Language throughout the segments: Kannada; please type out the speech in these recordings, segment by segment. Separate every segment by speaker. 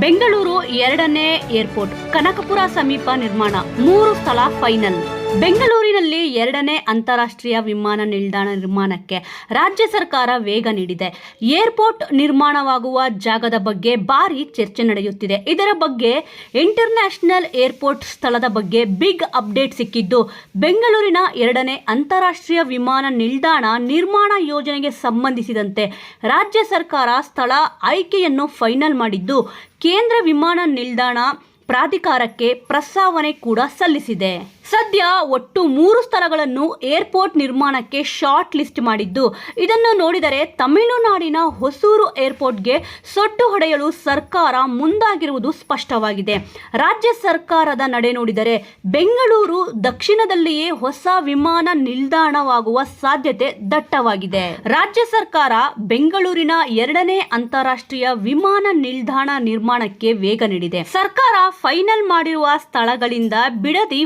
Speaker 1: ಬೆಂಗಳೂರು ಎರಡನೇ ಏರ್ಪೋರ್ಟ್ ಕನಕಪುರ ಸಮೀಪ ನಿರ್ಮಾಣ ಮೂರು ಸ್ಥಳ ಫೈನಲ್ ಬೆಂಗಳೂರಿನಲ್ಲಿ ಎರಡನೇ ಅಂತಾರಾಷ್ಟ್ರೀಯ ವಿಮಾನ ನಿಲ್ದಾಣ ನಿರ್ಮಾಣಕ್ಕೆ ರಾಜ್ಯ ಸರ್ಕಾರ ವೇಗ ನೀಡಿದೆ. ಏರ್ಪೋರ್ಟ್ ನಿರ್ಮಾಣವಾಗುವ ಜಾಗದ ಬಗ್ಗೆ ಭಾರಿ ಚರ್ಚೆ ನಡೆಯುತ್ತಿದೆ. ಇದರ ಬಗ್ಗೆ ಇಂಟರ್ನ್ಯಾಷನಲ್ ಏರ್ಪೋರ್ಟ್ ಸ್ಥಳದ ಬಗ್ಗೆ ಬಿಗ್ ಅಪ್ಡೇಟ್ ಸಿಕ್ಕಿದ್ದು, ಬೆಂಗಳೂರಿನ ಎರಡನೇ ಅಂತಾರಾಷ್ಟ್ರೀಯ ವಿಮಾನ ನಿಲ್ದಾಣ ನಿರ್ಮಾಣ ಯೋಜನೆಗೆ ಸಂಬಂಧಿಸಿದಂತೆ ರಾಜ್ಯ ಸರ್ಕಾರ ಸ್ಥಳ ಆಯ್ಕೆಯನ್ನು ಫೈನಲ್ ಮಾಡಿದ್ದು, ಕೇಂದ್ರ ವಿಮಾನ ನಿಲ್ದಾಣ ಪ್ರಾಧಿಕಾರಕ್ಕೆ ಪ್ರಸ್ತಾವನೆ ಕೂಡ ಸಲ್ಲಿಸಿದೆ. ಸದ್ಯ ಒಟ್ಟು ಮೂರು ಸ್ಥಳಗಳನ್ನು ಏರ್ಪೋರ್ಟ್ ನಿರ್ಮಾಣಕ್ಕೆ ಶಾರ್ಟ್ ಲಿಸ್ಟ್ ಮಾಡಿದ್ದು. ಇದನ್ನು ನೋಡಿದರೆ ತಮಿಳುನಾಡಿನ ಹೊಸೂರು ಏರ್ಪೋರ್ಟ್ಗೆ ಸೊಟ್ಟು ಹೊಡೆಯಲು ಸರ್ಕಾರ ಮುಂದಾಗಿರುವುದು ಸ್ಪಷ್ಟವಾಗಿದೆ. ರಾಜ್ಯ ಸರ್ಕಾರದ ನಡೆ ನೋಡಿದರೆ ಬೆಂಗಳೂರು ದಕ್ಷಿಣದಲ್ಲಿಯೇ ಹೊಸ ವಿಮಾನ ನಿಲ್ದಾಣವಾಗುವ ಸಾಧ್ಯತೆ ದಟ್ಟವಾಗಿದೆ. ರಾಜ್ಯ ಸರ್ಕಾರ ಬೆಂಗಳೂರಿನ ಎರಡನೇ ಅಂತಾರಾಷ್ಟ್ರೀಯ ವಿಮಾನ ನಿಲ್ದಾಣ ನಿರ್ಮಾಣಕ್ಕೆ ವೇಗ ನೀಡಿದೆ. ಸರ್ಕಾರ ಫೈನಲ್ ಮಾಡಿರುವ ಸ್ಥಳಗಳಿಂದ ಬಿಡದಿ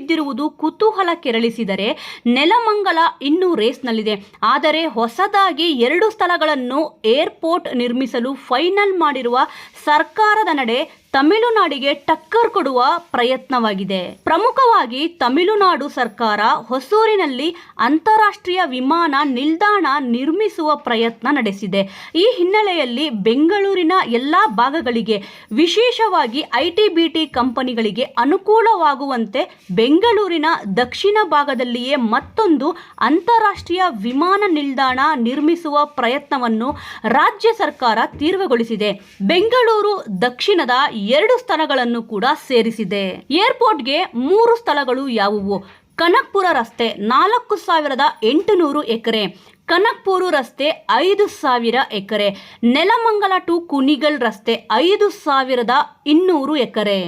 Speaker 1: ಹೊರಬಿದ್ದಿರುವುದು ಕುತೂಹಲ ಕೆರಳಿಸಿದರೆ ನೆಲಮಂಗಲ ಇನ್ನೂ ರೇಸ್ನಲ್ಲಿದೆ. ಆದರೆ ಹೊಸದಾಗಿ ಎರಡು ಸ್ಥಳಗಳನ್ನು ಏರ್ಪೋರ್ಟ್ ನಿರ್ಮಿಸಲು ಫೈನಲ್ ಮಾಡಿರುವ ಸರ್ಕಾರದ ನಡೆ ತಮಿಳುನಾಡಿಗೆ ಟಕ್ಕರ್ ಕೊಡುವ ಪ್ರಯತ್ನವಾಗಿದೆ. ಪ್ರಮುಖವಾಗಿ ತಮಿಳುನಾಡು ಸರ್ಕಾರ ಹೊಸೂರಿನಲ್ಲಿ ಅಂತಾರಾಷ್ಟ್ರೀಯ ವಿಮಾನ ನಿಲ್ದಾಣ ನಿರ್ಮಿಸುವ ಪ್ರಯತ್ನ ನಡೆಸಿದೆ. ಈ ಹಿನ್ನೆಲೆಯಲ್ಲಿ ಬೆಂಗಳೂರಿನ ಎಲ್ಲ ಭಾಗಗಳಿಗೆ, ವಿಶೇಷವಾಗಿ ಐಟಿ ಬಿಟಿ ಕಂಪನಿಗಳಿಗೆ ಅನುಕೂಲವಾಗುವಂತೆ ಬೆಂಗಳೂರಿನ ದಕ್ಷಿಣ ಭಾಗದಲ್ಲಿಯೇ ಮತ್ತೊಂದು ಅಂತಾರಾಷ್ಟ್ರೀಯ ವಿಮಾನ ನಿಲ್ದಾಣ ನಿರ್ಮಿಸುವ ಪ್ರಯತ್ನವನ್ನು ರಾಜ್ಯ ಸರ್ಕಾರ ತೀವ್ರಗೊಳಿಸಿದೆ. ಬೆಂಗಳೂರು ದಕ್ಷಿಣದ ಎರಡು ಸ್ಥಳಗಳನ್ನು ಕೂಡ ಸೇರಿಸಿದೆ. ಏರ್ಪೋರ್ಟ್ಗೆ ಮೂರು ಸ್ಥಳಗಳು ಯಾವುವು? ಕನಕ್ಪುರ ರಸ್ತೆ ನಾಲ್ಕು ಸಾವಿರದ ಎಂಟುನೂರು ಎಕರೆ. ಕನಕ್ಪುರ ರಸ್ತೆ ಐದು ಸಾವಿರ ಎಕರೆ, ನೆಲಮಂಗಲ ಟು ಕುನಿಗಲ್ ರಸ್ತೆ ಐದು ಸಾವಿರದ ಇನ್ನೂರು ಎಕರೆ.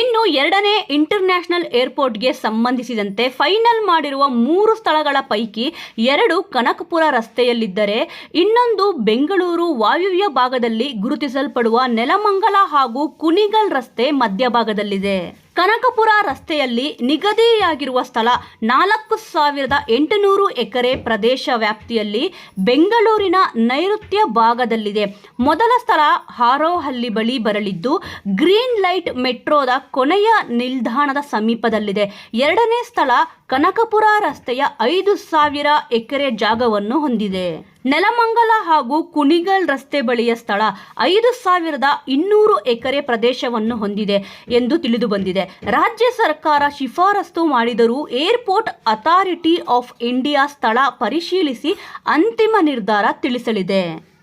Speaker 1: ಇನ್ನು ಎರಡನೇ ಇಂಟರ್ನ್ಯಾಷನಲ್ ಏರ್ಪೋರ್ಟ್ಗೆ ಸಂಬಂಧಿಸಿದಂತೆ ಫೈನಲ್ ಮಾಡಿರುವ ಮೂರು ಸ್ಥಳಗಳ ಪೈಕಿ ಎರಡು ಕನಕಪುರ ರಸ್ತೆಯಲ್ಲಿದ್ದರೆ, ಇನ್ನೊಂದು ಬೆಂಗಳೂರು ವಾಯುವ್ಯ ಭಾಗದಲ್ಲಿ ಗುರುತಿಸಲ್ಪಡುವ ನೆಲಮಂಗಲ ಹಾಗೂ ಕುನಿಗಲ್ ರಸ್ತೆ ಮಧ್ಯಭಾಗದಲ್ಲಿದೆ. ಕನಕಪುರ ರಸ್ತೆಯಲ್ಲಿ ನಿಗದಿಯಾಗಿರುವ ಸ್ಥಳ ನಾಲ್ಕು ಸಾವಿರದ ಎಂಟುನೂರು ಎಕರೆ ಪ್ರದೇಶ ವ್ಯಾಪ್ತಿಯಲ್ಲಿ ಬೆಂಗಳೂರಿನ ನೈಋತ್ಯ ಭಾಗದಲ್ಲಿದೆ. ಮೊದಲ ಸ್ಥಳ ಹಾರೋಹಳ್ಳಿ ಬಳಿ ಬರಲಿದ್ದು, ಗ್ರೀನ್ ಲೈಟ್ ಮೆಟ್ರೋದ ಕೊನೆಯ ನಿಲ್ದಾಣದ ಸಮೀಪದಲ್ಲಿದೆ. ಎರಡನೇ ಸ್ಥಳ ಕನಕಪುರ ರಸ್ತೆಯ ಐದು ಸಾವಿರ ಎಕರೆ ಜಾಗವನ್ನು ಹೊಂದಿದೆ. ನೆಲಮಂಗಲ ಹಾಗೂ ಕುಣಿಗಲ್ ರಸ್ತೆ ಬಳಿಯ ಸ್ಥಳ ಐದು ಸಾವಿರದ ಇನ್ನೂರು ಎಕರೆ ಪ್ರದೇಶವನ್ನು ಹೊಂದಿದೆ ಎಂದು ತಿಳಿದು ಬಂದಿದೆ. ರಾಜ್ಯ ಸರ್ಕಾರ ಶಿಫಾರಸ್ತು ಮಾಡಿದರೂ ಏರ್ಪೋರ್ಟ್ ಅಥಾರಿಟಿ ಆಫ್ ಇಂಡಿಯಾ ಸ್ಥಳ ಪರಿಶೀಲಿಸಿ ಅಂತಿಮ ನಿರ್ಧಾರ ತಿಳಿಸಲಿದೆ.